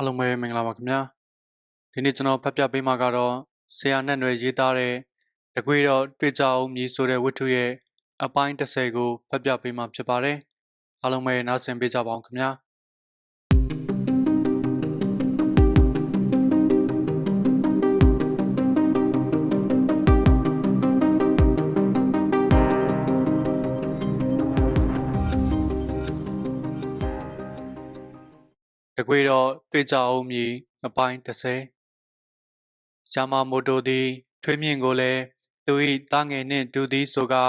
အားလုံးပဲမင်္ဂလာပါခင်ဗျာဒီနေ့ကျွန်တော်ဖတ်ပြပေးမှာကတော့ဆရာနဲ့ຫນွယ်ရေးသားတဲ့တကွေတော့တွေ့ကြအောင်မြည်ဆိုတဲ့ဝတ္ထုရဲ့အပိုင်း30ကိုဖတ်ပြပေးမှာဖြစ်ပါတယ်အားလုံးပဲနားဆင်ပေးကြပါအောင်ခင်ဗျာ တကွေတော့တွေ့ကြအောင်မြည်အပိုင်း30ရှာမာမိုတိုသည် ထွေးမြင့်ကိုလည်းသူ၏တာငယ်နှင့်တူသည်ဆိုကာ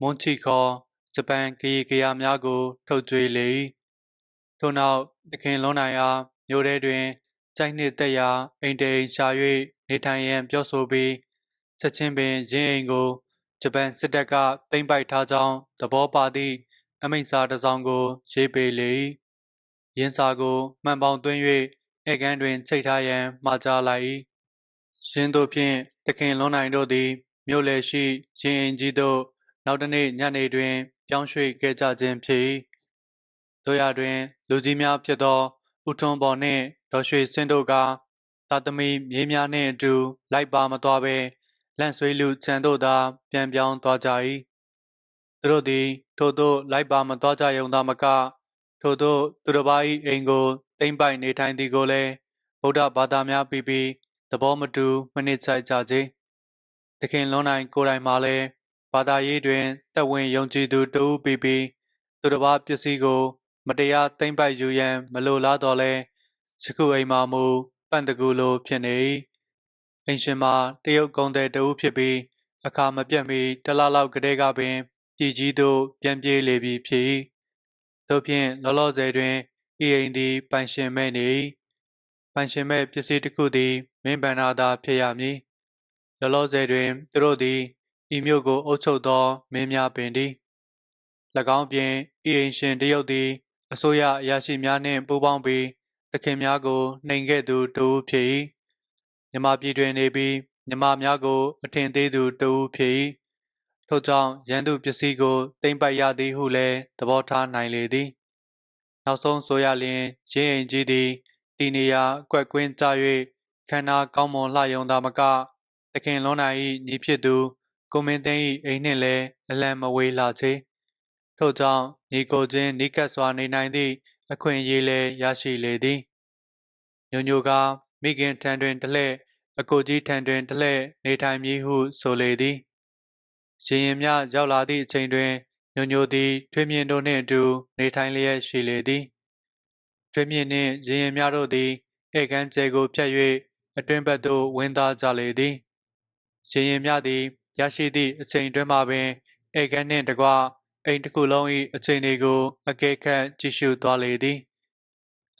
မွန်ချီခေါ်ဂျပန်ကရီကရာများကို ထုတ်ကြွေလေ၏ထို့နောက်သခင်လွန်နိုင်အားမြို့ထဲတွင်ကြိုက်နှစ်သက်ရာအိမ်တိန်ရှာ၍နေထိုင်ရန်ပြောဆိုပြီးချက်ချင်းပင်ရင်းအိမ်ကိုဂျပန်စစ်တပ်ကသိမ်းပိုက်ထားကြောင်းသဘောပါသည့်အမိန့်စာတစ်စောင်ကိုရေးပေးလေ၏ ရင်းစာကိုမှန်ပေါင်သွင်း၍ဧကန်းတွင်ချိတ်ထားရန်မှာကြားလိုက်၏ရင်းတို့ဖြင့်သခင်လွန်နိုင်တို့သည်မြို့လယ်ရှိရင်အိမ်ကြီးသို့နောက်တစ်နေ့ညနေတွင် ပြောင်းရွှေ့ခဲ့ကြခြင်းဖြစ်၏တို့ရတွင် လူကြီးများဖြစ်သောဦးထွန်းပေါ်နှင့်ဒေါ်ရွှေစင်းတို့ကသာသမီမြေးများနှင့်အတူ လိုက်ပါမသွားဘဲလန့်ဆွေးလူခြံတို့သာ ပြန်ပြောင်းသွားကြ၏သူတို့သည်ထို့သို့လိုက်ပါမသွားကြရုံသာမက ထို့သောသူတစ်ပါး၏အိမ်ကိုသိမ့်ပိုက်နေထိုင်သည်ကိုလည်းဗုဒ္ဓဘာသာများပြီးပြီးသဘောမတူမနစ်ချိုက်ကြစေ။သခင်လွန်နိုင်ကိုယ်တိုင်မှလည်းဘာသာရေးတွင်တက်ဝင်ယုံကြည်သူတဦးပြီးပြီးသူတစ်ပါးပစ္စည်းကို မတရားသိမ့်ပိုက်ယူရန်မလိုလားတော့လဲယခုအိမ်မှာမူပန့်တကူလိုဖြစ်နေ၏။အိမ်ရှင်မှာတရုတ်ကုံတဲ့တဦးဖြစ်ပြီးအခါမပြတ်မီတလလောက်ကတည်းကပင် ပြည်ကြီးသို့ပြန်ပြေးလေပြီဖြစ်၏ သို့ဖြင့်လောလောဆယ်တွင်ဤအိမ်သည်ပိုင်ရှင်မဲ့နေ၏ပိုင်ရှင်မဲ့ပစ္စည်းတစ်ခုသည်မင်းဗန္နာသာဖြစ်ရမည်လောလောဆယ်တွင်သူတို့သည်ဤမြို့ကိုအုပ်ချုပ်သောမင်းများပင်သည်၎င်းပြင်ဤအိမ်ရှင်တရုတ်သည်အစိုးရအရာရှိများနှင့်ပူးပေါင်းပြီးသခင်များကိုနှိမ်ခဲ့သူတူဖြစ်၏မြမပြည်တွင်နေပြီးမြမများကိုအထင်သေးသူတူဖြစ်၏ ထို့ကြောင့်ရန်သူပစ္စည်းကိုသိမ့်ပိုက်ရသည်ဟုလည်းသဘောထားနိုင်လေသည် နောက်ဆုံးဆိုရလျင်ရင်းအိမ်ကြီးသည်တီနေရာကွက်ကွင်းကြ၍ခန္ဓာကောင်းမွန်လှယုံသာမကသခင်လွန်နိုင်၏ညီဖြစ်သူကိုမင်းသိန်း၏အိမ်နှင့်လည်းအလံမဝေးလှချေထို့ကြောင့်ညီကိုချင်းနိကတ်စွာနေနိုင်သည့်အခွင့်အရေးလည်းရရှိလေသည်ညိုညိုကမိခင်ထံတွင်တလှဲ့အကိုကြီးထံတွင်တလှဲ့နေထိုင်မည်ဟုဆိုလေသည် ရင်ရင်မြရောက်လာသည့်အချိန်တွင်ညိုညိုသည် ထွေးမြင့်တို့နှင့်အတူ နေထိုင်လျက်ရှိလေသည်ထွေးမြင့်နှင့်ရင်ရင်မြတို့သည်ဧကန်းကျဲကိုဖြတ်၍အတွင်းဘက်သို့ဝင်သားကြလေသည်ရင်ရင်မြသည်ရရှိသည့်အချိန်တွင်မှပင်ဧကန်းနှင့်တကွအိမ်တစ်ခုလုံး၏အချိန်တွေကို အကဲခတ်ကြည့်ရှုသွားလေသည်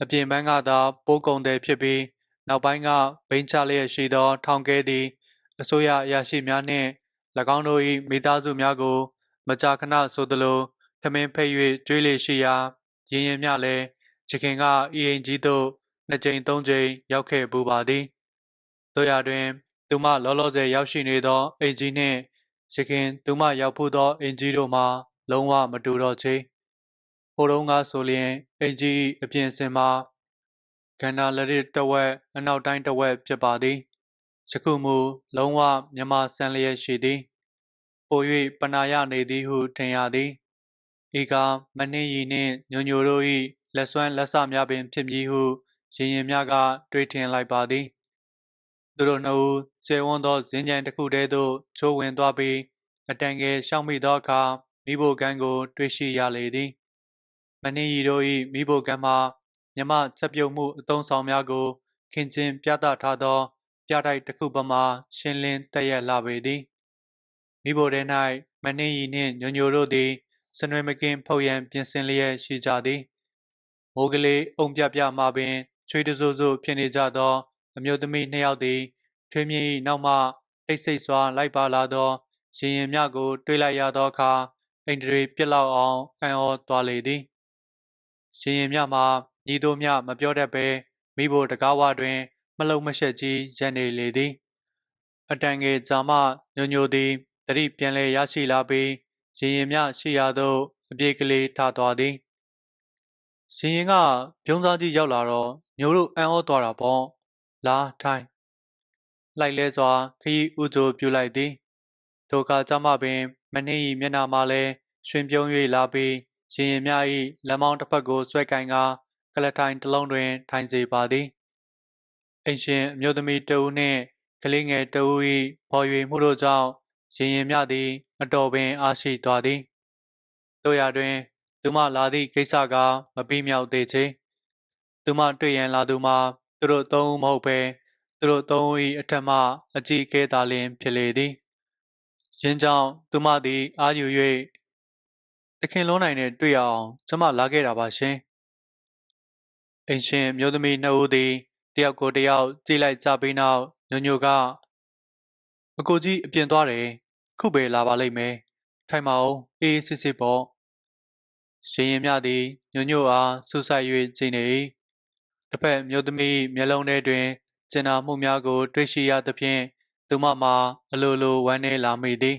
အပြင်ပန်းကသာပိုးကုံတယ်ဖြစ်ပြီး နောက်ပိုင်းကဘိန်းချလျက်ရှိသော ထောင်ကဲသည် အစိုးရအရာရှိများနှင့်၎ င်းတို့၏မိသားစုများကို မကြာခဏဆိုသလိုထမင်းဖိတ်၍ကျွေးလေရှိရာရင်ရင်မြလည်းချခင်ကဤအိမ်ကြီးသို့နှစ်ကြိမ်သုံးကြိမ်ရောက်ခဲ့ပူပါသည်တို့ရတွင် သူမလောလောဆယ်ရောက်ရှိနေသောအိမ်ကြီးနှင့်ရခင်သူမရောက်ဖူးသောအိမ်ကြီးတို့မှာလုံးဝမတူတော့ချေဟိုတုန်းကဆိုလျင်အိမ်ကြီးအပြင်စင်မှာကန္နာလရစ်တဝက်အနောက်တိုင်းတဝက်ဖြစ်ပါသည် ယခုမူလုံးဝမြမဆန်လျက်ရှိသည်ပို၍ပနာရနေသည်ဟုထင်ရသည်ဤကမနှင်းရီနှင့်ညိုညိုတို့၏လက်ဆွမ်းလက်စများပင်ဖြစ်မည်ဟုရင်ရင်များကတွေးထင်လိုက်ပါသည်သူတို့နှစ်ဦးကျဲဝန်းသောဇင်းကြံတစ်ခုတည်းသို့ချိုးဝင်သွားပြီးအတန်ငယ်ရှောင်မိသောအခါမိဖို့ကန်းကို တွေ့ရှိရလေသည်မနှင်းရီတို့၏မိဖို့ကန်းမှာမြမချက်ပြုတ်မှုအသုံးဆောင်များကိုခင်ချင်းပြသထားသော ပြတိုက်တစ်ခုပမာရှင်းလင်းတည့်ရက်လာပေသည်မိဖို့ထဲ၌မနှင်းရီနှင့်ညိုညိုတို့သည်စနွေမကင်းဖုတ်ရန်ပြင်ဆင်လျက်ရှိကြသည်မိုးကလေးအုံပြပြမှပင်ချွေးတစိုးစိုးဖြစ်နေကြသောအမျိုးသမီးနှစ်ယောက်သည်ထွေးမြင့်၏နောက်မှတိတ်ဆိတ်စွာလိုက်ပါလာသောရင်ရင်မြကို တွေးလိုက်ရသောအခါအိန္ဒြေပြစ်လောက်အောင်အံ့ဩသွားလေသည်ရင်ရင်မြမှာညီတို့မြမပြောတတ်ပဲမိဖို့တကားဝတွင် မလုံမရှက်ကြီးရပ်နေလေသည် အတန်ငယ်ကြာမှညိုညိုသည်တတိပြန်လဲရရှိလာပြီးရင်ရင်မြရှိရာသို့အပြေးကလေးထသွားသည်ရင်ရင်ကပြုံးစားကြီးရောက်လာတော့မျိုးတို့အံ့ဩသွားတာပေါ့လာထိုင်လိုက်လဲစွာခရီးဥကြိုပြုလိုက်သည်ဒုက္ခကြမှပင်မနှင်းဤမျက်နှာမှာလဲရွှင်ပြုံး၍လာပြီးရင်ရင်များ၏လက်မောင်းတစ်ဖက်ကိုဆွဲကင်ကာကလထိုင်တစ်လုံးတွင်ထိုင်စေပါသည် အိမ်ရှင်အမျိုးသမီးတဦးနှင့်ကလေးငယ်တဦး၏ဖော်၍မှုတို့ကြောင့်ရင်ရင်မြသည်အတော်ပင်အားရှိသွားသည်တို့ရတွင် သူမလာသည့်ကိစ္စကမပြီးမြောက်သေးချေသူမတွေ့ရန်လာသူမှာသူတို့သုံးဦးမဟုတ်ပဲသူတို့သုံးဦး၏အထက်မှအကြည့်ကဲသာလျင်ဖြစ်လေသည်ယင်းကြောင့်သူမသည်အာယူ၍တခင်လုံးနိုင်နဲ့တွေ့ရအောင်ကျမလာခဲ့တာပါရှင်အိမ်ရှင်မျိုးသမီးနှစ်ဦးသည် တယောက်ကိုတယောက်ကြည့်လိုက်ကြပြီးနောက်ညိုညိုကအကိုကြီးအပြင်သွားတယ်ခုပဲလာပါလိမ့်မယ်ထိုင်မအောင်အေးစစ်စစ်ပေါ့ရှင်ရင်မြသည်ညိုညိုအားဆူဆိုင်၍ကြည်နေ၏တစ်ဖက်မျိုးသမီးမျက်လုံးထဲတွင်ကျင်နာမှုများကို တွေ့ရှိရသဖြင့်သူမမှာအလိုလိုဝမ်းနည်းလာမိသည်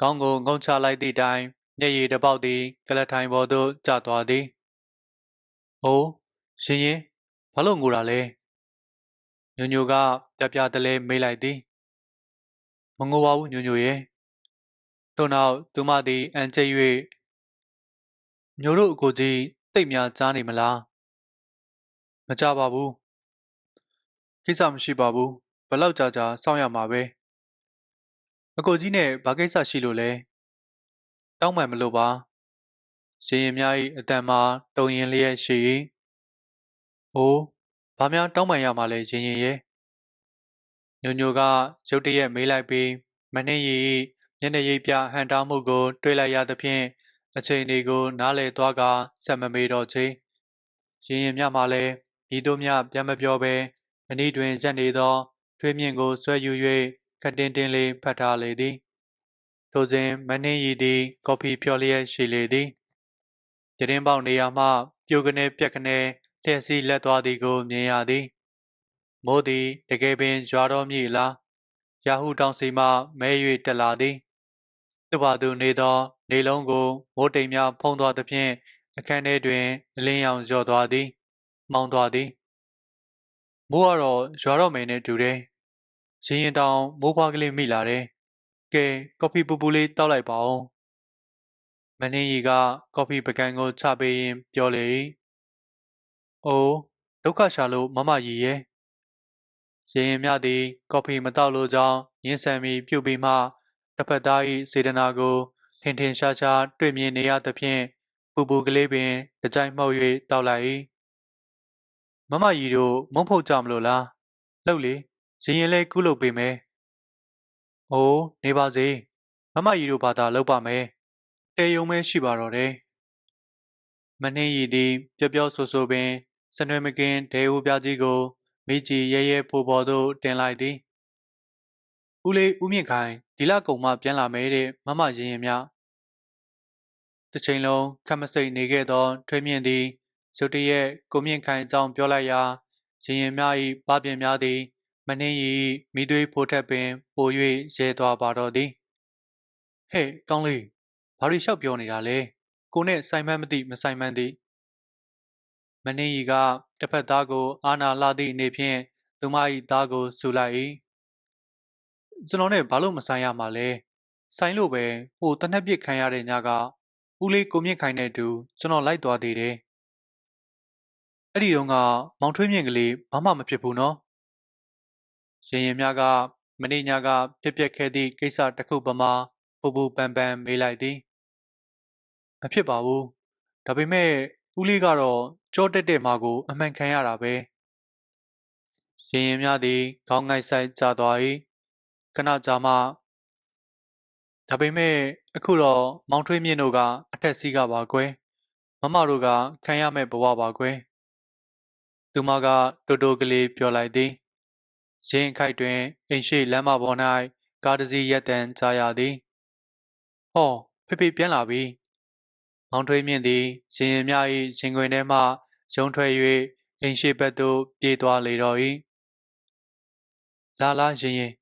ခေါင်းကိုငုံချလိုက်သည့်တိုင်မျက်ရည်တစ်ပေါက်သည်ကလထိုင်ပေါ်သို့ကျသွားသည်။အိုးရှင်ရင် ဘာလို့ငိုတာလဲ။ညိုညိုကပြပြတလဲမေးလိုက်သည်။မငိုပါဘူးညိုညိုရဲ့။ထို့နောက်သူမသည်အန်ကျိတ်၍ညိုတို့အကိုကြီးတိတ်များကြားနေမလား။မကြပါဘူး။ကိစ္စမရှိပါဘူး။ဘယ်လောက်ကြာကြာစောင့်ရမှာပဲ။အကိုကြီးနဲ့ဘာကိစ္စရှိလို့လဲ။တောင်းပန်မလို့ပါ။ရှင်ရင်များ၏အတန်မှာတုံရင်လျက်ရှိ၏။ အိုး ဘာများတောင်းပန်ရမှာလဲ ရင်ရင်ရဲ့။ညိုညိုက ရုတ်တရက်မေးလိုက်ပြီး မနှင်းရီမျက်နှာရိပ်ပြဟန်တားမှုကို တွေးလိုက်ရသဖြင့် အချိန်တွေကို နားလေသွားကဆက်မမေးတော့ချေ ရင်ရင်မြမှလည်းဤတို့မြပြန်မပြောဘဲ အနီးတွင်ရက်နေသော ထွေးမြင့်ကိုဆွဲယူ၍ခတင်းတင်းလေး ဖတ်ထားလေသည် ထိုစဉ် မနှင်းရီသည် ကော်ဖီဖြော်လျက်ရှိလေသည်တရင်ပေါက်နေရာမှ ပြိုကနေပြက်ကနေ လျှက်စီးလက်သွားသည်ကိုမြင်ရသည်မိုးသည်တကယ်ပင်ရွာတော်မည်လားရာဟုတောင်စီမှမဲ၍တက်လာသည်သူပါသူနေသော နေလုံးကိုမိုးတိမ်များဖုံးသွားသဖြင့်အခန်းထဲတွင်အလင်းရောင်လျော့သွားသည်မှောင်သွားသည်မိုးကတော့ရွာတော့မယ်နဲ့တူတယ်ရင်ရင်တောင်မိုးဖွားကလေးမိလာတယ်ကဲကော်ဖီပူပူလေးတောက်လိုက်ပါဦးမနှင်းရီကကော်ဖီပကံကိုချပေးရင်းပြောလေ၏ အိုးဒုက္ခရှာလို့မမရီရဲ့ရင်ရင်မြသည် ကော်ဖီမတောက်လို့ကြောင်းရင်းဆန်ပြီးပြုတ်ပြီးမှတစ်ဖက်သား၏စေတနာကိုထင်ထင်ရှားရှားတွေ့မြင်နေရသဖြင့်ပူပူကလေးပင်တကြိုင်မှုတ်၍တောက်လိုက်၏မမကြီးတို့မုံဖုတ်ကြမလို့လားလှုပ်လေရင်ရင်လဲကုလုပ်ပေးမယ်။အိုးနေပါစေမမကြီးတို့ဘာသာလုပ်ပါမယ်။တေယုံမဲရှိပါတော့တယ်။မနှင်းရည်သည် ပျော့ပျော့ဆိုဆိုပင် စနွေမကင်းဒေဦးပြကြီးကိုမိကြီးရဲရဲဖိုးပေါ်သို့တင်လိုက်သည်။ဦးလေးဦးမြင့်ခိုင်ဒီလကုံမှပြန်လာမယ်တဲ့မမရင်ရင်များတစ်ချိန်လုံးခက်မစိတ်နေခဲ့သော ထွေးမြင့်သည်ရုတ်တရက်ကိုမြင့်ခိုင်အကြောင်းပြောလိုက်ရာရင်ရင်များ၏ပပင်များသည် မနှင်းရီမိသွေးဖိုးထက်ပင်ပို၍ရဲသွားပါတော့သည်ဟဲ့ကောင်းလေးဘာလို့လျှောက်ပြောနေတာလဲကိုနဲ့ဆိုင်မန်းမသိမဆိုင်မန်းသည် မနှင်းရီကတစ်ဖက်သားကို အာနာလာသည့်အနေဖြင့်သူမ၏သားကိုဆူလိုက်၏ကျွန်တော်နဲ့ဘာလို့မဆိုင်ရမှာလဲဆိုင်လို့ပဲဟိုတနက်ပစ်ခံရတဲ့ညကဦးလေးကိုမြင့်ခိုင်နဲ့တူကျွန်တော်လိုက်သွားသေးတယ်အဲ့ဒီတော့ကမောင်ထွေးမြင့်ကလေးဘာမှမဖြစ်ဘူးနော်ရင်ရင်များကမနေ့ညကဖြစ်ပျက်ခဲ့သည့်ကိစ္စတစ်ခုပမာပူပူပန်ပန်မေးလိုက်သည်မဖြစ်ပါဘူးဒါပေမဲ့ဦးလေးကတော့ ကြောတက်တဲ့မှာကိုအမှန်ခံရတာပဲရင်ရင်များသည်ခေါင်းငိုက်ဆိုင်ကြသွား၏ခဏကြာမှဒါပေမဲ့အခုတော့မောင်ထွေးမြင့်တို့ကအထက်စီးကပါကွယ်မမတို့ကခံရမဲ့ဘဝပါကွယ်သူမကတိုတိုကလေးပြောလိုက်သည်ရင်းခိုက်တွင်အိမ်ရှိလမ်းမပေါ်၌ကားတစ်စီးရက်တန်ကြားရသည်ဟောဖေဖေပြန်လာပြီမောင်ထွေးမြင့်သည်ရင်ရင်များ၏ရင်ခွင်ထဲမှ ရုံထွက်၍အိမ်ရှိဘက်သို့ပြေးသွားလေတော့၏လာလာရင်ရင်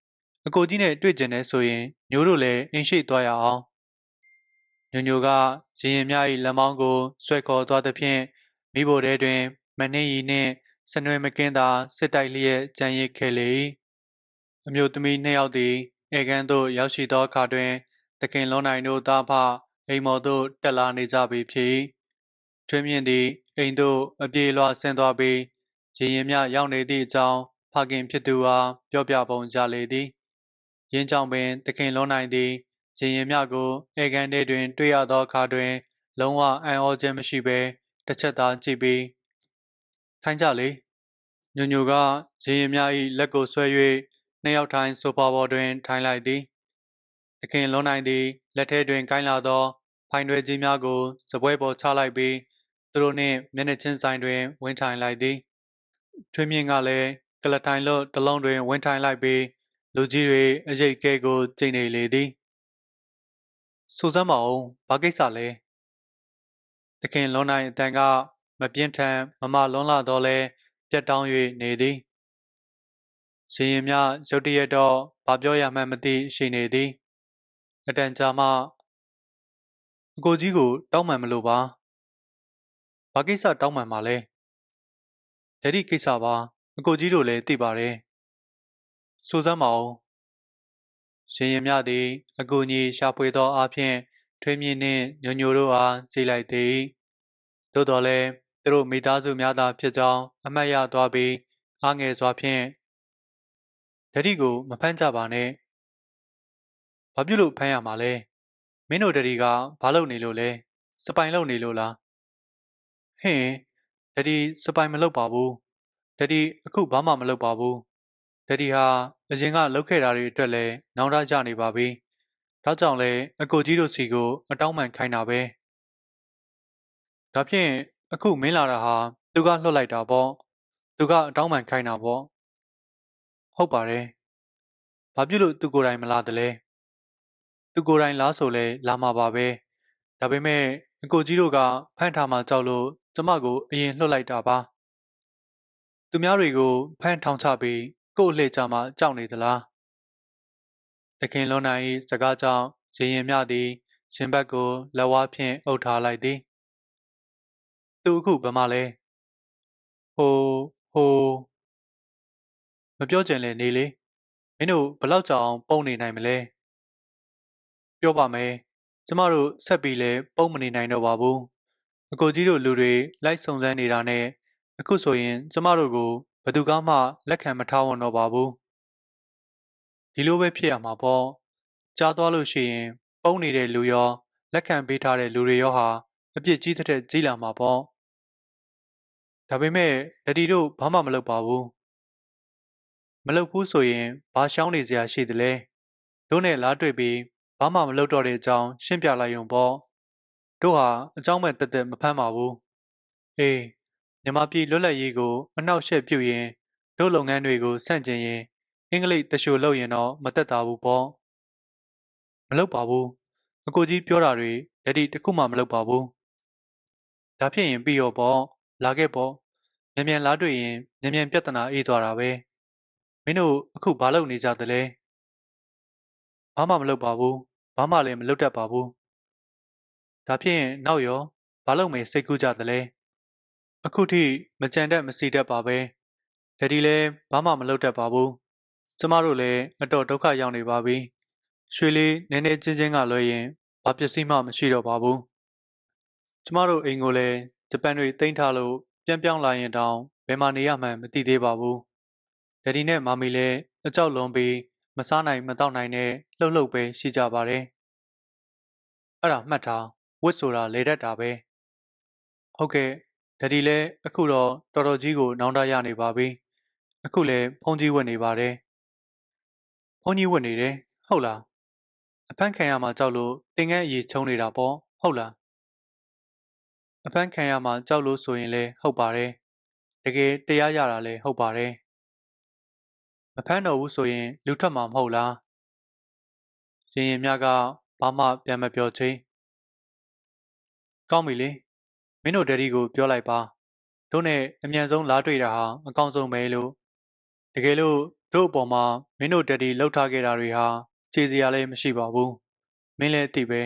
အကိုကြီးနဲ့တွေ့ကျင်နေဆိုရင်ညိုးတို့လည်းအိမ်ရှိသွားရအောင်ညိုညိုကရင်ရင်မြ၏လက်မောင်းကိုဆွဲခေါ်သွားသဖြင့်မိဖို့တဲတွင် မနှင်းရီနှင့်စနွယ်မကင်းသာစစ်တိုက်လျက်ကြံရစ်ခဲ့လေ၏အမျိုးသမီးနှစ်ယောက်သည်ဧကန်သို့ရောက်ရှိသောအခါတွင်တခင်လွန်နိုင်တို့သားဖအိမ်မော်သို့တက်လာနေကြပြီဖြစ်၏ထွေးမြင့်သည် အိမ်သို့အပြေလွှာဆင်းသွားပြီးရေရင်မြရောက်နေသည့်အကြောင်းဖခင်ဖြစ်သူအားပြောပြပုံကြလေသည်ရင်းကြောင့်ပင်တခင်လွန်နိုင်သည်ရေရင်မြကိုဧကန်ထဲတွင် တွေ့ရသောအခါတွင် လုံးဝအံ့ဩခြင်းမရှိဘဲတစ်ချက်သာကြည့်ပြီးထိုင်ကြလေညိုညိုကရေရင်မြ၏လက်ကိုဆွဲ၍နှစ်ယောက်ထိုင်ဆိုဖာပေါ်တွင် ထိုင်လိုက်သည်သခင်လွန်နိုင်သည်လက်ထဲတွင်ကိုင်းလာသောဖိုင်တွေကြီးများကိုစပွဲပေါ်ချလိုက်ပြီး သူတို့နှင့်မျက်နှာချင်းဆိုင်တွင်ဝင်ထိုင်လိုက်သည်ထွေးမြင့်ကလည်းကလထိုင်လွတ်တစ်လုံးတွင်ဝင်ထိုင်လိုက်ပြီးလူကြီးတွေအရိတ်ကဲကိုကျိန်နေလေသည်စူစမ်းပါဦးဘာကိစ္စလဲသခင်လွန်နိုင်အတန်ကမပြင်းထန်မမလွန်လာတော့လဲပြတ်တောင်း၍နေသည်ရှင်ရင်မြရုတ်တရက်တော့ဘာပြောရမှန်းမသိရှိနေသည်အတန်ကြာမှအကိုကြီးကိုတောင်းပန်မလို့ပါ ဘာကိစ္စတောင်းပန်ပါလဲဒက်ဒီကိစ္စပါအကိုကြီးတို့လည်းသိပါတယ်စူစမ်းပါဦးရှင်ရင်မြသည် အကူကြီးရှာဖွေသောအဖြစ်ထွေးမြင့်နှင့်ညိုညိုတို့အားကြည်လိုက်သည်သို့တော်လည်းသူတို့မိသားစုများသာဖြစ်ကြောင်းအမှတ်ရသွားပြီးအားငယ်စွာဖြင့်ဒက်ဒီကိုမဖမ်းကြပါနဲ့။ဘာဖြစ်လို့ဖမ်းရမှာလဲ။မင်းတို့ဒက်ဒီကဘာလုပ်နေလို့လဲ။စပိုင်လုပ်နေလို့လား။ ဟင်ဒက်ဒီစပိုင်မလုပ်ပါဘူး။ဒက်ဒီအခုဘာမှမလုပ်ပါဘူး။ဒက်ဒီဟာအရင်ကလုပ်ခဲ့တာတွေအတွက်လည်းနောင်တကြနေပါပြီ။ဒါကြောင့်လဲအကိုကြီးတို့စီကိုအတောင်းပန်ခိုင်းတာပဲ။ဒါဖြင့်အခုမင်းလာတာဟာသူကလွှတ်လိုက်တာပေါ့။သူကအတောင်းပန်ခိုင်းတာပေါ့။ဟုတ်ပါတယ်။ဘာဖြစ်လို့သူကိုယ်တိုင်မလာတလဲ။သူကိုယ်တိုင်လားဆိုလဲလာမှာပါပဲ။ဒါပေမဲ့အကိုကြီးတို့ကဖမ်းထားမှကြောက်လို့ ကျမကိုအရင်လွှတ်လိုက်တာပါ။သူများတွေကိုဖမ်းထောင်ချပြီးကို့အလှည့်ကြမှာကြောက်နေသလား။တခင်လွန်နိုင်၏စကားကြောင့်ရင်ရင်မြသည်ရင်ဘတ်ကိုလက်ဝါးဖြင့်အုပ်ထားလိုက်သည်။သူအခုဘယ်မှာလဲ။ဟိုဟိုမပြောချင်လဲနေလေမင်းတို့ဘလောက်ကြောင်ပုံနေနိုင်မလဲပြောပါမယ်ကျမတို့ဆက်ပြီးလဲပုံမနေနိုင်တော့ပါဘူး အကိုကြီးတို့လူတွေလိုက်စုံစမ်းနေတာနဲ့အခုဆိုရင် ကျမတို့ကိုဘယ်သူကမှလက်ခံမထားဝန်တော့ပါဘူးဒီလိုပဲဖြစ်ရမှာပေါ့ကြားသွားလို့ရှိရင်ပုံနေတဲ့လူရောလက်ခံပေးထားတဲ့လူတွေရောဟာအပြစ်ကြီးတဲ့ကြီးလာမှာပေါ့ဒါပေမဲ့ဒတီတို့ဘာမှမလုပ်ပါဘူးမလုပ်ဘူးဆိုရင်ဘာရှောင်းနေစရာရှိသလဲတို့နဲ့လားတွေ့ပြီးဘာမှမလုပ်တော့တဲ့အကြောင်းရှင်းပြလိုက်ရုံပေါ့ တို့ဟာအကြောင်းမဲ့တက်တက်မဖမ်းပါဘူးအေးမြမပြည်လွတ်လပ်ရေးကိုအနောက်ရှက်ပြုတ်ရင်တို့လုပ်ငန်းတွေကိုစန့်ကျင်ရင်အင်္ဂလိပ်တရှို့လုပ်ရင်တော့မတက်တာဘူးပေါ့မလုပ်ပါဘူးအကိုကြီးပြောတာတွေလက်ဒီတခုမှမလုပ်ပါဘူးဒါဖြစ်ရင်ပြီးရောပေါ့လာခဲ့ပေါ့မြန်မြန်လားတွေ့ရင်မြန်မြန်ပြဿနာအေးသွားတာပဲမင်းတို့အခုဘာလုပ်နေကြသလဲဘာမှမလုပ်ပါဘူးဘာမှလည်းမလုပ်တတ်ပါဘူး ဒါဖြင့်နောက်ရောဘာလုပ်မယ်စိတ်ကူးကြသလဲအခုထိမကြံတတ်မစီတတ်ပါပဲဒဒီလည်းဘာမှမလုပ်တတ်ပါဘူးကျမတို့လည်းအတော်ဒုက္ခရောက်နေပါပြီရွှေလေးနည်းနည်းချင်းချင်းကလွှဲရင်ဘာပစ္စည်းမှမရှိတော့ပါဘူးကျမတို့အိမ်ကိုလည်းဂျပန်တွေတင်ထားလို့ပြန်ပြောင်းလာရင်တောင်ဘယ်မှာနေရမှန်းမသိသေးပါဘူးဒက်ဒီနဲ့မာမီလည်းအကြောက်လွန်ပြီးမစားနိုင်မတော့နိုင်နဲ့လှုပ်လှုပ်ပဲရှိကြပါတယ်။အဲ့ဒါမှတ်ထား ဝစ်ဆိုတာလေတတ်တာပဲ။ဟုတ်ကဲ့ဒက်ဒီလည်းအခုတော့တော်တော်ကြီးကိုနောင်တရနေပါပြီ။အခုလည်းဖုန်းကြီးဝင်နေပါတယ်။ဖုန်းကြီးဝင်နေတယ်ဟုတ်လား။အဖမ်းခံရမှာကြောက်လို့တင်ငန်းအရေးချုံနေတာပေါ့ဟုတ်လား။အဖမ်းခံရမှာကြောက်လို့ဆိုရင်လည်းဟုတ်ပါတယ်။တကယ်တရားရတာလည်းဟုတ်ပါတယ်မဖမ်းတော့ဘူးဆိုရင်လူထွက်မှာမဟုတ်လားရင်ရင်မြကဘာမှပြန်မပြောချင်း ကောင်းပြီလေမင်းတို့ဒက်ဒီကိုပြောလိုက်ပါတို့နဲ့အမြန်ဆုံးလားတွေ့တာဟာအကောင်းဆုံးပဲလို့တကယ်လို့တို့အပေါ်မှာမင်းတို့ဒက်ဒီလှုပ်ထားခဲ့တာတွေဟာခြေစရာလည်းမရှိပါဘူးမင်းလည်းသိပဲ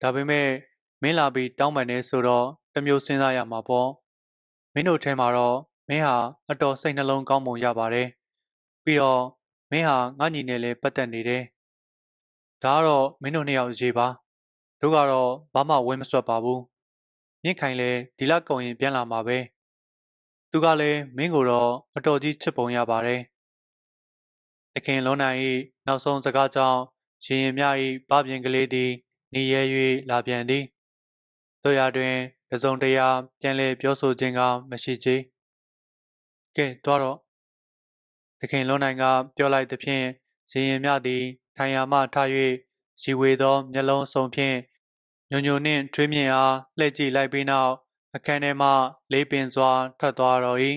ဒါပေမဲ့မင်းလာပြီးတောင်းပန်နေဆိုတော့တမျိုးစဉ်းစားရမှာပေါ့မင်းတို့ထဲမှာတော့မင်းဟာအတော်စိတ်နှလုံးကောင်းပုံရပါတယ်ပြီးတော့မင်းဟာငါညီနဲ့လည်းပတ်သက်နေတယ်ဒါကတော့မင်းတို့နှစ်ယောက်ရေးပါ တို့ကတော့ဘာမှဝဲမဆွတ်ပါဘူးမြင့်ခိုင်လည်းဒီလောက်ကုန်ရင်ပြန်လာမှာပဲသူကလည်းမင်းကိုတော့အတော်ကြီးချစ်ပုံရပါတယ်တခင်လုံးနိုင်၏နောက်ဆုံးစကားကြောင့်ရှင်ရင်မြ၏ဗပြင်ကလေးသည်နေရဲ၍လာပြန်သည်တို့ရတွင်တစုံတရာပြန်လည်ပြောဆိုခြင်းကမရှိချေကဲတော့တော့တခင်လုံးနိုင်ကပြောလိုက်သဖြင့်ရှင်ရင်မြသည်ထိုင်ရာမှထား၍ ရီဝေသောမျက်လုံးစုံဖြင့်ညွညွနှင့်ထွေးမြင့်အားလှည့်ကြည့်လိုက်ပြီးနောက်အခန်းထဲမှလေးပင်စွာထွက်သွားတော်၏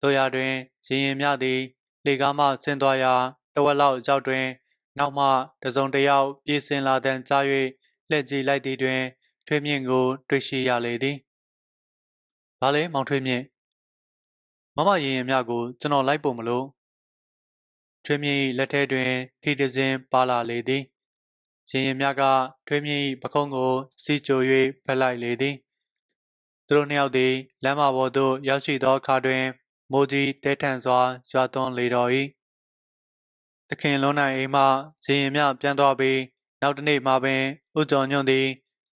တို့ရတွင်ရင်ရင်မြသည်လေကားမှဆင်းသွားရာတဝက်လောက်ရောက်တွင် နောက်မှတစုံတယောက်ပြေးဆင်းလာတဲ့ကြား၍လှည့်ကြည့်လိုက်သည်တွင် ထွေးမြင့်ကို တွေ့ရှိရလေသည်။ဘာလဲမောင်ထွေးမြင့်မမရင်ရင်မြကိုကျွန်တော်လိုက်ပုံမလို့ထွေးမြင့်၏လက်ထဲတွင်ထိတစင်းပါလာလေသည်။ ရင်ရင်မြကထွေးမြင့်၏ပခုံးကို စီကြို၍ဖက်လိုက်လေသည်။သူတို့နှစ်ယောက်သည်လမ်းမပေါ်သို့ရောက်ရှိသောအခါတွင်မိုးကြီးတဲထန်စွာရွာသွန်းလေတော်၏။သခင်လွန်နိုင်အိမ်မှဇရင်မြပြန်သွားပြီးနောက်တစ်နေ့မှပင်ဥကျော်ညွန့်သည်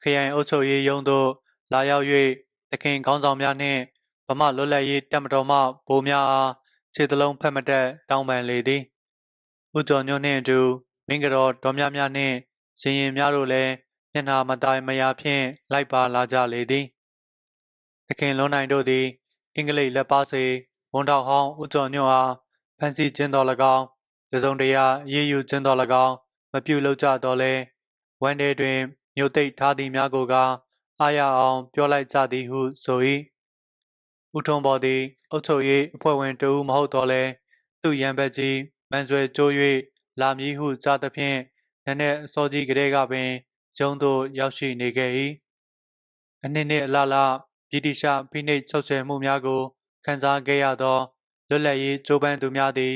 ခရိုင်အုပ်ချုပ်ရေးရုံးသို့လာရောက်၍သခင်ခေါင်းဆောင်များနှင့်ဗမာလွတ်လပ်ရေးတပ်မတော်မှဗိုလ်များအားခြေတလုံးဖက်မတက်တောင်းပန်လေသည်။ဥကျော်ညွန့်နှင့်အတူမင်းကတော်တော်များများနှင့် ရင်ရင်များတို့လည်းမျက်နှာမတိုင်မရာဖြင့်လိုက်ပါလာကြလေသည်။သခင်လွန်နိုင်တို့သည် အင်္ဂလိပ်လက်ပါစေဝန်တော်ဟောင်းဦးကျော်ညွန့်အားဖမ်းဆီးခြင်းတော်၎င်းတစုံတရာအရေးယူခြင်းတော်၎င်းမပြုလုပ်ကြတော့လဲဝန်ထဲတွင်မြို့သိပ်ထားသည်များကိုကအားရအောင် ပြောလိုက်ကြသည်ဟုဆို၏ဦးထုံးပေါ်သည်အုတ်ချုပ်ရေးအဖွဲ့ဝင်တဦးမဟုတ်တော့လဲသူ့ရန်ဘက်ကြီးမန်ဆွဲကျိုး၍လာမည်ဟုကြားသဖြင့် နည်းနည်းအစောကြီးကလေးကပင်ကျုံသို့ရောက်ရှိနေခဲ့၏အနည်းနည်းအလားလားဗြိတိရှဖိနှိပ်ချုပ်ချယ်မှုများကိုခံစားခဲ့ရသောလွတ်လပ်ရေးကြိုးပမ်းသူများသည်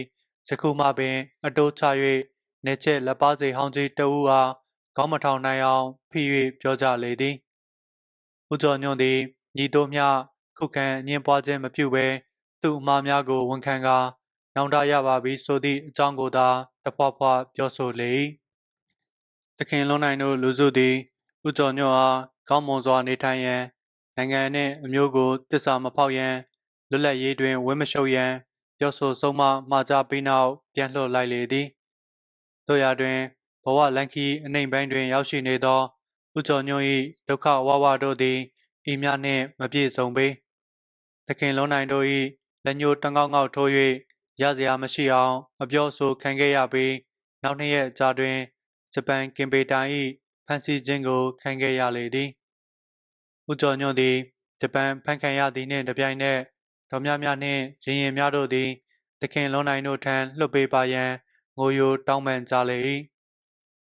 ယခုမှပင် အတိုးချ၍နေချက်လက်ပါစီဟောင်းကြီးတဦးအားခေါင်းမထောင်နိုင်အောင်ဖိ၍ပြောကြလေသည်ဦးကျော်ညွန့်သည်ညီတို့မျှခုခံအငင်းပွားခြင်းမပြုဘဲသူ့အမှားများကိုဝန်ခံကာနောင်တရပါပြီဆိုသည့်အကြောင်းကိုသာတဖွာဖွာပြောဆိုလေ၏တ ခင်လွန်နိုင်တို့လူစုသည်ဦးကျော်ညွန့်အားကောင်းမွန်စွာနေထိုင်ရန်နိုင်ငံနှင့်အမျိုးကိုတစ္ဆာမဖောက်ရန်လွတ်လပ်ရေးတွင်ဝင်းမရှုပ်ရန်ပြောဆိုဆုံးမမှာကြားပြီးနောက်ပြန်လှုပ်လိုက်လေသည်တို့ရာတွင်ဘဝလန်ခီအနှိမ်ပိုင်းတွင် ရောက်ရှိနေသောဥကျော်ညွန့်၏ဒုက္ခဝဝတို့သည်ဤများနှင့်မပြည့်စုံပေတခင်လုံးနိုင်တို့၏လက်ညှိုးတငေါက်ငေါက်ထိုး၍ရစရာမရှိအောင် အပြောဆိုခံခဲ့ရပြီးနောက်နှစ်ရက်ကြာတွင် ဂျပန်ကင်ပေတိုင်၏ဖန်ဆီးခြင်းကိုခံခဲ့ရလေသည်ဥကျော်ညွန့်သည်ဂျပန်ဖန်ခံရသည်နှင့်တပြိုင်နက်တော်များများနှင့်ရင်ရင်များတို့သည်သခင်လွန်နိုင်တို့ထံလွှတ်ပေးပါရန်ငိုယိုတောင်းပန်ကြလေ၏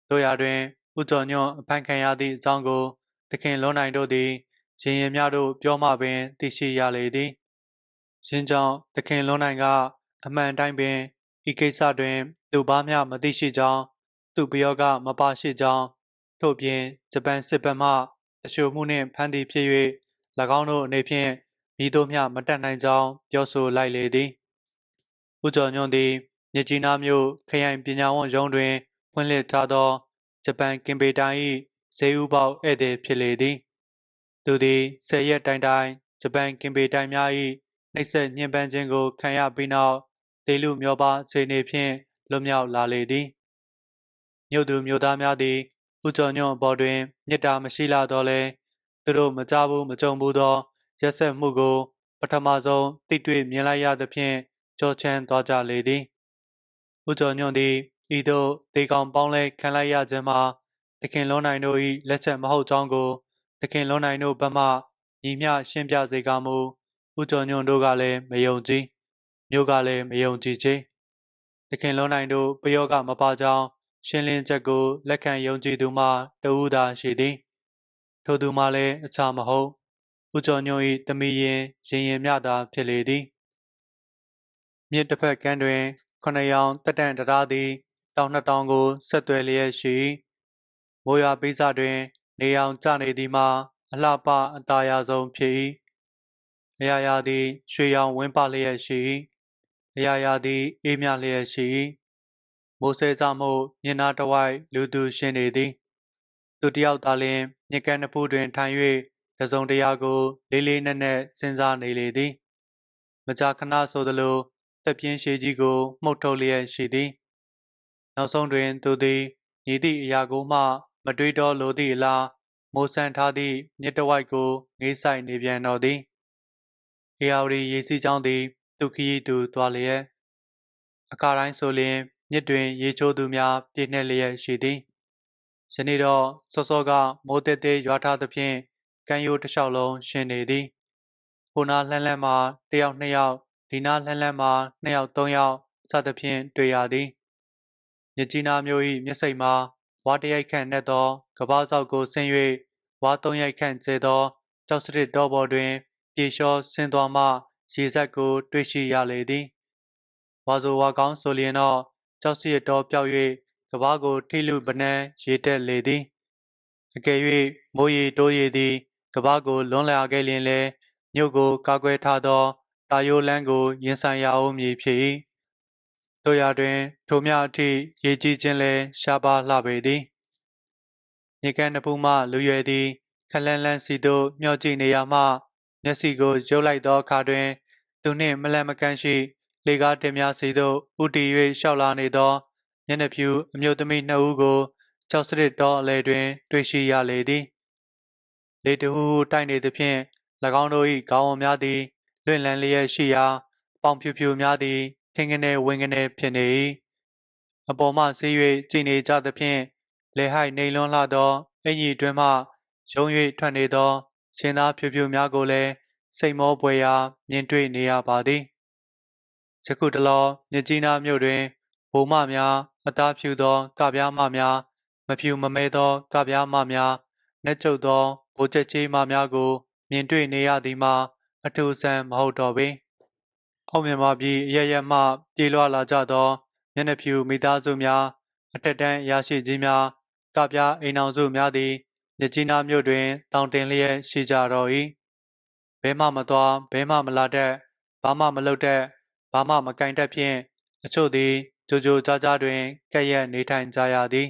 တို့ရာတွင်ဥကျော်ညွန့်အဖန်ခံရသည့်အကြောင်းကိုသခင်လွန်နိုင်တို့သည်ရင်ရင်များတို့ပြောမှပင်သိရှိရလေသည်ရှင်းကြောင့်သခင်လွန်နိုင်ကအမှန်တိုင်းပင်ဤကိစ္စတွင်သူဘာမျှမသိရှိကြောင်း သူပယောကမပါရှိကြောင်းထို့ပြင်ဂျပန်စစ်ဘက်မှအရှိုမှုနှင့်ဖမ်းသည်ဖြစ်၍၎င်းတို့အနေဖြင့်ဤသို့မျှမတက်နိုင်ကြောင်းပြောဆိုလိုက်လေသည်ဦးကျော်ညွန့်သည်မြကြီးနားမြို့ခရိုင်ပညာဝန်ရုံးတွင်ဖွင့်လှစ်ထားသောဂျပန်ကင်ပေတိုင်၏ဇေဥပေါဧည့်သည်ဖြစ်လေသည်သူသည်ဆယ်ရက်တိုင်တိုင်ဂျပန်ကင်ပေတိုင်များ၏နှိပ်စက်ညှဉ်းပန်းခြင်းကိုခံရပြီးနောက်ဒေလူမျိုးပါခြေနေဖြင့်လွတ်မြောက်လာလေသည် မြို့သူမြို့သားများသည်ဦးကျော်ညွန့်အပေါ်တွင်မြစ်တာမရှိလာတော့လဲသူတို့မကြဘူးမကြုံဘူးသောရက်ဆက်မှုကို ပထမဆုံးတိတွေ့မြင်လိုက်ရသဖြင့်ကြောချမ်းသွားကြလေသည်ဦးကျော်ညွန့်သည်ဤသို့ဒေကောင်ပေါင်းလဲခံလိုက်ရခြင်းမှာသခင်လွန်နိုင်တို့၏လက်ချက်မဟုတ်ကြောင်းကိုသခင်လွန်နိုင်တို့ဘက်မှညီမျှရှင်းပြစေကမူဦးကျော်ညွန့်တို့ကလည်းမယုံကြည်မြို့ကလည်းမယုံကြည်ချေသခင်လွန်နိုင်တို့ပယောကမပါကြောင်း ရှင်းလင်းချက်ကိုလက်ခံယုံကြည်သူမှတဦးသာရှိသည်ထိုသူမှလည်းအခြားမဟုတ်ဦးကျော်ညွန့်၏တမီရင်ရင်ရင်မြသာဖြစ်လေသည်မြစ်တစ်ဖက်ကမ်းတွင်ခொနရောင်တက်တန့်တရားသည်တောင်နှစ်တောင်ကိုဆက်သွယ်လျက်ရှိမိုးရွာပိစတွင် နေအောင်ကျနေသည်မှာအလှပအသာရဆုံးဖြစ်၏အရာရာသည် ရွှေရောင်ဝင်းပလျက်ရှိ၏အရာရာသည်အေးမြလျက်ရှိ၏ မိုးဆဲစားမှုမျက်နာတစ်ဝိုက်လူသူရှင်နေသည်သူတစ်ယောက်သာလျှင်ညကန်းတစ်ဖူးတွင်ထိုင်၍တစုံတရာကို လေးလေးနက်နက်စဉ်းစားနေလေသည်မကြာခဏဆိုသလိုတက်ပြင်းရှိကြီးကိုမှုတ်ထုတ်လျက်ရှိသည်နောက်ဆုံးတွင်သူသည်ညီသည့်အရာကိုမှ မတွေးတော့လိုသည့်အလားမိုးဆန်ထားသည့်မြစ်တစ်ဝိုက်ကိုငေးဆိုင်နေပြန်တော်သည်အေယာဝတီရေစီးကြောင်းသည်သူခရီးသူသွားလျက်အခါတိုင်းဆိုလျင် မြစ်တွင်ရေချိုးသူများပြည့်နှက်လျက်ရှိသည်ယနေ့တော့စောစောကမိုးတဲတဲရွာထားသဖြင့်ကံရိုးတစ်လျှောက်လုံးရှင်နေသည်ဟိုနာလှမ်းလှမ်းမှာတစ်ယောက်နှစ်ယောက်ဒီနာလှမ်းလှမ်းမှာနှစ်ယောက်သုံးယောက်စသဖြင့်တွေ့ရသည်မြကြီးနားမျိုး၏မျက်စိမှာဝါတရိုက်ခန့်နှက်သောကပားဆောက်ကိုဆင်း၍ဝါသုံးရိုက်ခန့်ကျဲသောကျောက်စရစ်တော်ပေါ်တွင် ပြေလျှောဆင်းသွားမှရေစက်ကို တွေ့ရှိရလေသည်ဝါဆိုဝါကောင်းဆိုလျင်တော့ ကျောက်စရစ်တော်ပြောက်၍ကပားကိုထိလူပနန်းရေတက်လေသည်အကယ်၍မိုးရီတိုးရီသည်ကပားကိုလွန်လာခဲ့လျင်လည်းမြို့ကိုကာကွယ်ထားသောတာယိုလန်းကိုရင်ဆိုင်ရအောင်မည်ဖြစ်၏တို့ရတွင် ထိုမြအထိရေကြီးခြင်းလည်းရှားပါလှပေသည်မြေကန်နဖူးမှလူရွယ်သည်ခလန်းလန်းစီတို့မျှော်ကြည့်နေရမှ မျက်စိကိုရုပ်လိုက်သောအခါတွင် သူနှင့်မလန့်မကန့်ရှိ လေကားတင်များစီသို့ဥတီ၍ရှောက်လာနေသောမျက်နှာဖြူအမျိုးသမီးနှစ်ဦးကိုကြောက်စရစ်တော်အလဲတွင် တွေ့ရှိရလေသည်လေတဟူဟူတိုက်နေသဖြင့်၎င်းတို့၏ခေါင်းဝများသည် လွင့်လန်းလျက်ရှိရာပေါင်ဖြူဖြူများသည်ထင်ကနေဝင်ကနေဖြစ်နေ၏အပေါ်မှဆေး၍ကြည်နေကြသဖြင့်လေဟိုက်နေလွန်းလှသောအင်ကြီးတွင်မှရုံ၍ထွက်နေသောရှင်သားဖြူဖြူများကိုလည်းစိတ်မောပွေရာမြင်တွေ့နေရပါသည် ယခုတလောမြကြီးနားမြို့တွင်ဘိုမများအသားဖြူသောကပြားမများမဖြူမမဲသောကပြားမများနှက်ချုပ်သောဘိုးချက်ချေးမများကို မြင်တွေ့နေရသည်မှာအထူးဆန်းမဟုတ်တော့ပေအောက်မြန်မာပြည်အရရက်မှပြေးလွှာလာကြသောမျက်နှာဖြူမိသားစုများအထက်တန်းရရှိခြင်းများကပြားအိမ်အောင်စုများသည်မြကြီးနားမြို့တွင် တောင်တင်လျက်ရှိကြတော့၏ဘဲမှမသွားဘဲမှမလာတတ်ဘာမှမလုပ်တတ် ဘာမှမကင်တတ်ဖြင့်အချို့သည်ကြိုကြိုကြားကြားတွင်ကဲ့ရဲ့နေထိုင်ကြရသည်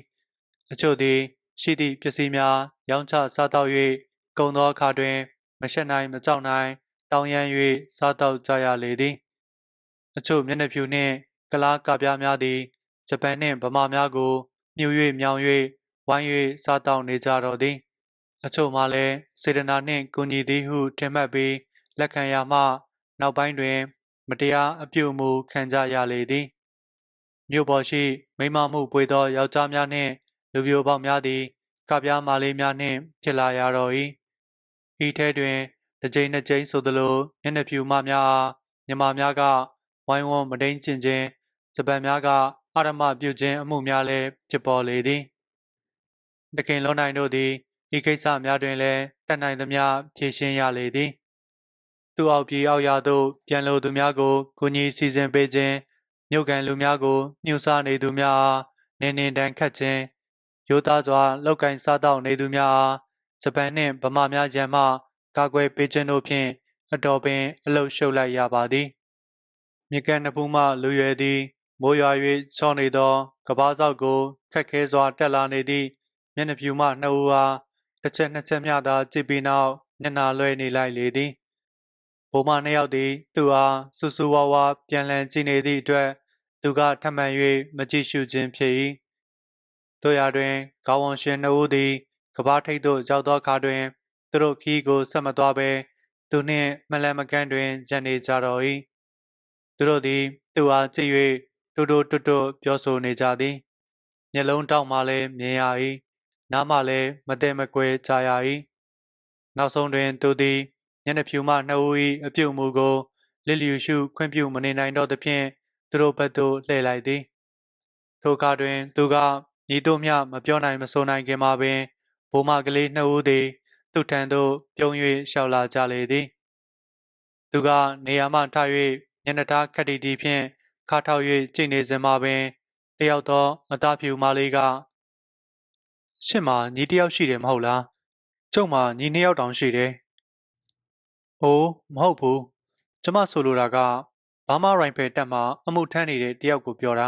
အချို့သည် ရှိသည့်ပစ္စည်းများ ရောင်းချစားတောက်၍ကုန်သောအခါတွင် မရှက်နိုင်မကြောက်နိုင်တောင်းရမ်း၍စားတောက်ကြရလေသည် အချို့မျက်နှာဖြူနှင့်ကလားကပြားများသည်ဂျပန်နှင့်ဗမာများကိုမြူ၍မြောင်၍ဝိုင်း၍စားတောက်နေကြတော့သည် အချို့မှလည်းစေတနာနှင့်ကူညီသည်ဟုထင်မှတ်ပြီးလက်ခံရမှ နောက်ပိုင်းတွင် မတရားအပြုအမူခံကြရလေသည်မြို့ပေါ်ရှိမိမမှုပွေသောယောက်ျားများနှင့်လူပြိုပေါက်များသည်ကပြားမာလေးများနှင့်ဖြစ်လာရတော့၏ဤထဲတွင်တစ်ကြိမ်နှစ်ကြိမ်ဆိုသလိုမျက်နှာဖြူမများအားမြမများကဝိုင်းဝန်းမတိန်ကျင်ခြင်းဂျပန်များကအာရမပြုခြင်းအမှုများလည်းဖြစ်ပေါ်လေသည်တခင်လွန်နိုင်တို့သည်ဤကိစ္စများတွင်လည်းတတ်နိုင်သမျှဖြေရှင်းရလေသည် သူအောက်ပြည်အောက်ရာသို့ပြန်လိုသူများကိုကူညီစီစဉ်ပေးခြင်းမြို့ကန်လူများကိုညှို့စားနေသူများအားနင်းနေတန်းခတ်ခြင်းရိုးသားစွာလောက်ကင်စားတောက်နေသူများအားဂျပန်နှင့်ဗမာများရန်မှကာကွယ်ပေးခြင်းတို့ဖြင့်အတော်ပင်အလုရှုပ်လိုက်ရပါသည်မြကန်နဖူးမှလူရွယ်သည်မိုးရွာ၍ချောနေသောကပားဆောက်ကိုခက်ခဲစွာတက်လာနေသည့်မျက်နှာဖြူမှနှစ်ဦးအားတစ်ချက်နှစ်ချက်မျှသာကြည့်ပြီးနောက်မျက်နှာလွှဲနေလိုက်လေသည် ဘိုးမနှစ်ယောက်သည် သူအားစူးစူးဝါးဝါပြန်လည်ကြည့်နေသည့်အတွက် သူကထမှန်၍မကြည့်ရှုခြင်းဖြစ်၏တို့ရာတွင်ခေါဝန်ရှင်နှစ်ဦးသည်ကဘာထိတ်သို့ရောက်သောအခါတွင် သူတို့ခီးကိုဆက်မသွားဘဲသူနှင့်မလန်မကန်းတွင်ရန်နေကြတော်၏သူတို့သည်သူအားကြည့်၍တူတူတွတ်တွတ်ပြောဆိုနေကြသည်မျက်လုံးတောက်မှလည်းမြင်ရ၏နားမှလည်းမတည့်မကွဲကြားရ၏နောက်ဆုံးတွင်သူသည် ညနေဖြူမှနှစ်ဦး၏အပြုတ်မှုကိုလစ်လျူရှုခွင့်ပြုမနေနိုင်တော့သဖြင့်သူတို့ဘက်သို့လှည့်လိုက်သည်ထိုအခါတွင် သူကညီတို့မျှမပြောနိုင်မဆိုနိုင်ခင်မှာပင်ဘိုးမကလေးနှစ်ဦးသည်သူ့ထံသို့ပြုံး၍ရှောက်လာကြလေသည် သူကနေရာမှထ၍ညနေသားခက်တီတီဖြင့်ခါထောက်၍ကြည့်နေစဉ်မှာပင်တယောက်သောအသားဖြူမလေးကရှင့်မှာညီတယောက်ရှိတယ်မဟုတ်လားကျုံမှာညီနှစ်ယောက်တောင်ရှိတယ်။ အိုးမဟုတ်ဘူး။ကျမဆိုလိုတာကဘာမှရိုင်ဖယ်တက်မှာအမှုထမ်းနေတဲ့တယောက်ကိုပြောတာ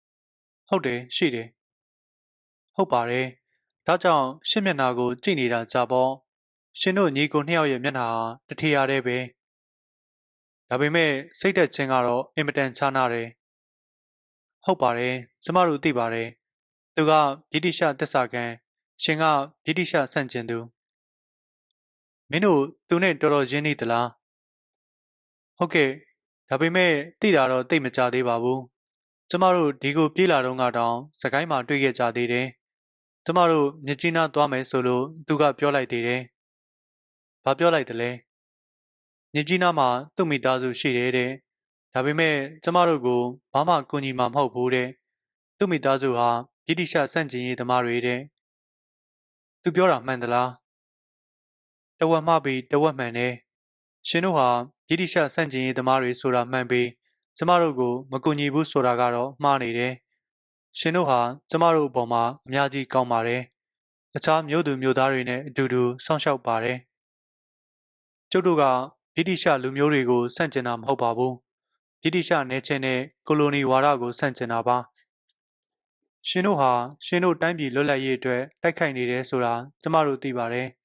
။ဟုတ်တယ်ရှိတယ်။ဟုတ်ပါတယ်။ဒါကြောင့်ရှင့်မျက်နှာကိုကြည့်နေတာကြပေါ့။ရှင်တို့ညီကိုနှစ်ယောက်ရဲ့မျက်နှာဟာတထီရတဲ့ပဲ။ဒါပေမဲ့စိတ်သက်ချင်းကတော့အင်မတန်ချားနာတယ်။ဟုတ်ပါတယ်။ကျမတို့သိပါတယ်။သူကဗြိတိရှသစ္စာခံရှင်ကဗြိတိရှဆန့်ကျင်သူ။ မင်းတို့သူနဲ့တော်တော်ရင်းနှီးသလား။ဟုတ်ကဲ့ဒါပေမဲ့သိတာတော့သိပ်မကြသေးပါဘူး။ကျမတို့ဒီကိုပြေးလာတော့ကတောင်စကိုင်းမှာတွေ့ခဲ့ကြသေးတယ်။ကျမတို့မြစ်ကြီးနားသွားမယ်ဆိုလို့သူကပြောလိုက်သေးတယ်။ဘာပြောလိုက်သလဲ။မြစ်ကြီးနားမှာသူ့မိသားစုရှိတယ်တဲ့။ဒါပေမဲ့ကျမတို့ကိုဘာမှကူညီမှာမဟုတ်ဘူးတဲ့။သူ့မိသားစုဟာဗြိတိရှစန့်ကျင်ရေးသမားတွေတဲ့။သူပြောတာမှန်သလား။ တဝက်မှပြီးတဝက်မှန်တယ်။ရှင်တို့ဟာဗြိတိရှစန့်ကျင်ရေးသမားတွေဆိုတာမှန်ပြီးကျမတို့ကိုမကူညီဘူးဆိုတာကတော့မှားနေတယ်။ရှင်တို့ဟာကျမတို့အပေါ်မှာအများကြီးကောင်းပါတယ်။အခြားမျိုးသူမျိုးသားတွေနဲ့အတူတူစောင့်ရှောက်ပါတယ်။ကျုပ်တို့ကဗြိတိရှလူမျိုးတွေကိုစန့်ကျင်တာမဟုတ်ပါဘူး။ဗြိတိရှနယ်ချင်းနဲ့ကိုလိုနီဝါဒကိုစန့်ကျင်တာပါ။ရှင်တို့ဟာရှင်တို့တိုင်းပြည်လွတ်လပ်ရေးအတွက်တိုက်ခိုက်နေတယ်ဆိုတာကျမတို့သိပါတယ်။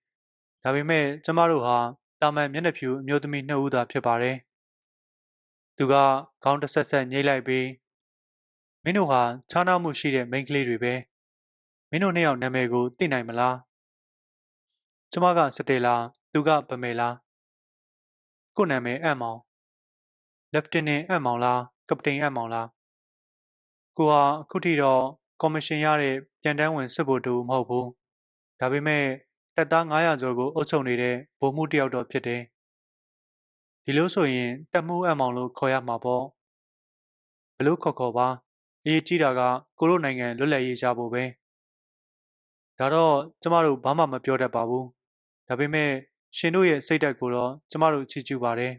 ဒါပေမဲ့ကျမတို့ဟာတာမန်မျက်နှာဖြူအမျိုးသမီးနှစ်ဦးသာဖြစ်ပါတယ်။သူကခေါင်းတစ်ဆက်ဆက်ညှိလိုက်ပြီးမင်းတို့ဟာခြားနားမှုရှိတဲ့မိန်းကလေးတွေပဲ။မင်းတို့နှစ်ယောက်နာမည်ကိုသိနိုင်မလား။ကျမကစတေလာသူကဗမယ်လား။ကို့နာမည်အံ့မောင်။ Lieutenant အံ့မောင်လားကပတိန်အံ့မောင်လား။ကိုဟာအခုထိတော့ကော်မရှင်ရတဲ့ပြန်တန်းဝင်စစ်ဗိုလ်တူမဟုတ်ဘူး။ဒါပေမဲ့ တပ်သား900ကျော်ကိုအုပ်ချုပ်နေတဲ့ဗိုလ်မှူးတစ်ယောက်တော့ဖြစ်တယ်။ဒီလိုဆိုရင်တပ်မှုအံ့မောင်လို့ခေါ်ရမှာပေါ့။ဘလို့ခေါ်ခေါ်ပါ။အရေးကြီးတာကကိုတို့နိုင်ငံလွတ်လပ်ရေးရဖို့ပဲ။ဒါတော့ကျမတို့ဘာမှမပြောတတ်ပါဘူး။ဒါပေမဲ့ရှင်တို့ရဲ့စိတ်ဓာတ်ကိုတော့ကျမတို့ချီးကျူးပါတယ်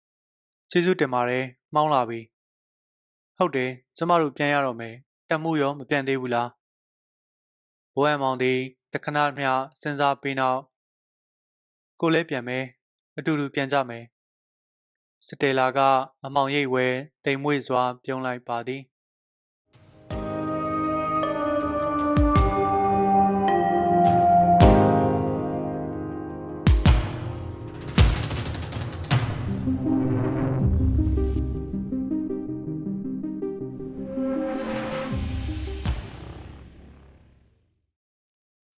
။ကျေးဇူးတင်ပါတယ်။မှောင်းလာပြီ။ဟုတ်တယ်ကျမတို့ပြန်ရတော့မယ်။တပ်မှုရောမပြန်သေးဘူးလား။ဘိုးအံမောင်သည် တခဏမျှစဉ်းစားပြီးနောက်ကိုလည်းပြန်မယ်အတူတူပြန်ကြမယ်စတေလာက အမောင်ရိပ်ဝဲတိမ်မွေ့စွာ ပြုံးလိုက်ပါသည်